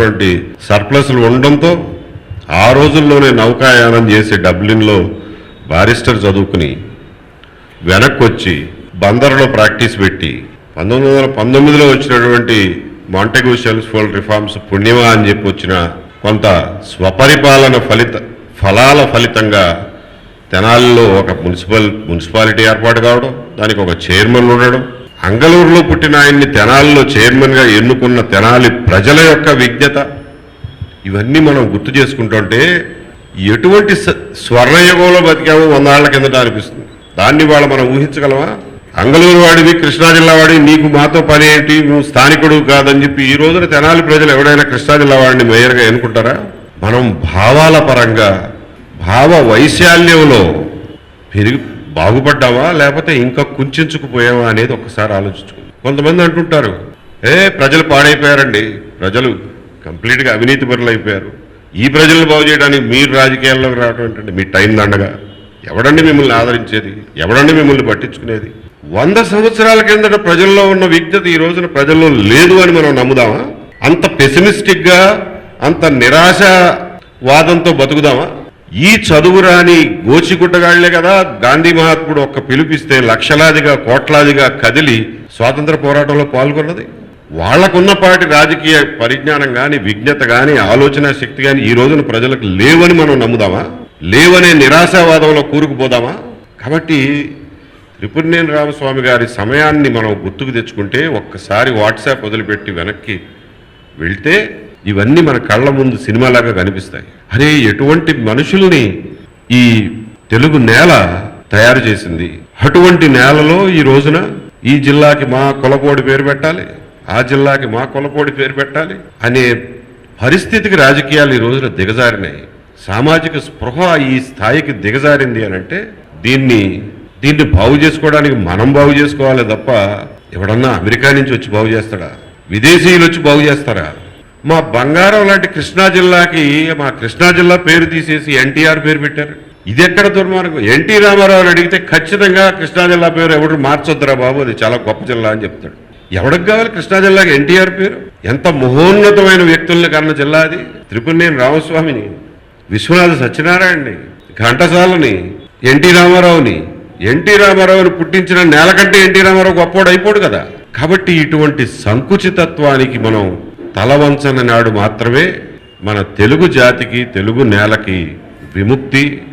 ఉన్నటువంటి సర్ప్లస్లు ఉండడంతో ఆ రోజుల్లోనే నౌకాయానం చేసి డబ్లిన్లో బారిస్టర్ చదువుకుని వెనక్కి వచ్చి బందర్లో ప్రాక్టీస్ పెట్టి పంతొమ్మిది వందల పంతొమ్మిదిలో వచ్చినటువంటి మాంటెగూ షెల్స్ఫోల్ రిఫార్మ్స్ పుణ్యమా అని చెప్పి వచ్చిన కొంత స్వపరిపాలన ఫలిత ఫలాల ఫలితంగా తెనాలిలో ఒక మున్సిపల్ మున్సిపాలిటీ ఏర్పాటు కావడం దానికి ఒక చైర్మన్ ఉండడం అంగళూరులో పుట్టిన ఆయన్ని తెనాలిలో చైర్మన్గా ఎన్నుకున్న తెనాలి ప్రజల యొక్క విజ్ఞత ఇవన్నీ మనం గుర్తు చేసుకుంటుంటే ఎటువంటి స్వర్ణయుగంలో బతికామో వందేళ్ళ కిందట అనిపిస్తుంది. దాన్ని వాళ్ళ మనం ఊహించగలమా? అంగళూరు వాడివి కృష్ణా జిల్లా వాడి నీకు మాతో పని ఏంటి? నువ్వు స్థానికుడు కాదని చెప్పి ఈ రోజున తెనాలి ప్రజలు ఎవడైనా కృష్ణా జిల్లా వాడిని మేయర్గా ఎన్నుకుంటారా? మనం భావాల పరంగా భావ వైశాల్యంలో పెరిగి బాగుపడ్డావా? లేకపోతే ఇంకా కుంచుకుపోయావా అనేది ఒకసారి ఆలోచించుకుంది. కొంతమంది అంటుంటారు ఏ ప్రజలు పాడైపోయారండి. ప్రజలు కంప్లీట్గా అవినీతి పరులు అయిపోయారు ఈ ప్రజలను బాగు చేయడానికి మీరు రాజకీయాల్లోకి రావడం ఏంటంటే మీ టైం దండగా. ఎవడండి మిమ్మల్ని ఆదరించేది? ఎవడండి మిమ్మల్ని పట్టించుకునేది? వంద సంవత్సరాల కిందట ప్రజల్లో ఉన్న విజ్ఞత ఈ రోజున ప్రజల్లో లేదు అని మనం నమ్ముదామా? అంత పెసిమిస్టిక్గా అంత నిరాశవాదంతో బతుకుదామా? ఈ చదువురాని గోచిగుడ్డగాళ్ళే కదా గాంధీ మహాత్ముడు ఒక్క పిలిపిస్తే లక్షలాదిగా కోట్లాదిగా కదిలి స్వాతంత్ర పోరాటంలో పాల్గొన్నది? వాళ్ళకున్నపాటి రాజకీయ పరిజ్ఞానం కానీ విజ్ఞత కానీ ఆలోచన శక్తి కానీ ఈ రోజున ప్రజలకు లేవని మనం నమ్ముదామా? లేవనే నిరాశావాదంలో కూరుకుపోదామా? కాబట్టి త్రిపురనేని రామస్వామి గారి సమయాన్ని మనం గుర్తుకు తెచ్చుకుంటే ఒక్కసారి వాట్సాప్ వదిలిపెట్టి వెనక్కి వెళ్తే ఇవన్నీ మన కళ్ళ ముందు సినిమాలాగా కనిపిస్తాయి. అరే ఎటువంటి మనుషుల్ని ఈ తెలుగు నేల తయారు చేసింది? అటువంటి నేలలో ఈ రోజున ఈ జిల్లాకి మా కులపోడి పేరు పెట్టాలి ఆ జిల్లాకి మా కులపోడి పేరు పెట్టాలి అనే పరిస్థితికి రాజకీయాలు ఈ రోజున దిగజారినాయి. సామాజిక స్పృహ ఈ స్థాయికి దిగజారింది అని అంటే దీన్ని దీన్ని బాగు చేసుకోవడానికి మనం బాగు చేసుకోవాలి తప్ప ఎవడన్నా అమెరికా నుంచి వచ్చి బాగు చేస్తాడా? విదేశీయులు వచ్చి బాగు చేస్తారా? మా బంగారం లాంటి కృష్ణా జిల్లాకి మా కృష్ణా జిల్లా పేరు తీసేసి ఎన్టీఆర్ పేరు పెట్టారు. ఇది ఎక్కడ దుర్మార్గం? ఎన్టీ రామారావు అడిగితే ఖచ్చితంగా కృష్ణా జిల్లా పేరు ఎవడు మార్చొద్దురా బాబు అది చాలా గొప్ప జిల్లా అని చెప్తాడు. ఎవడికి కావాలి కృష్ణా జిల్లాకి ఎన్టీఆర్ పేరు? ఎంత మహోన్నతమైన వ్యక్తుల్ని కన్న జిల్లా అది? త్రిపురనేని రామస్వామిని విశ్వనాథ సత్యనారాయణని ఘంటసాలని ఎన్టీ రామారావుని ఎన్టీ రామారావుని పుట్టించిన నేల కంటే ఎన్టీ రామారావు గొప్పవాడు అయిపోడు కదా. కాబట్టి ఇటువంటి సంకుచితత్వానికి మనం తలవంచన నాడు మాత్రమే మన తెలుగు జాతికి తెలుగు నేలకి విముక్తి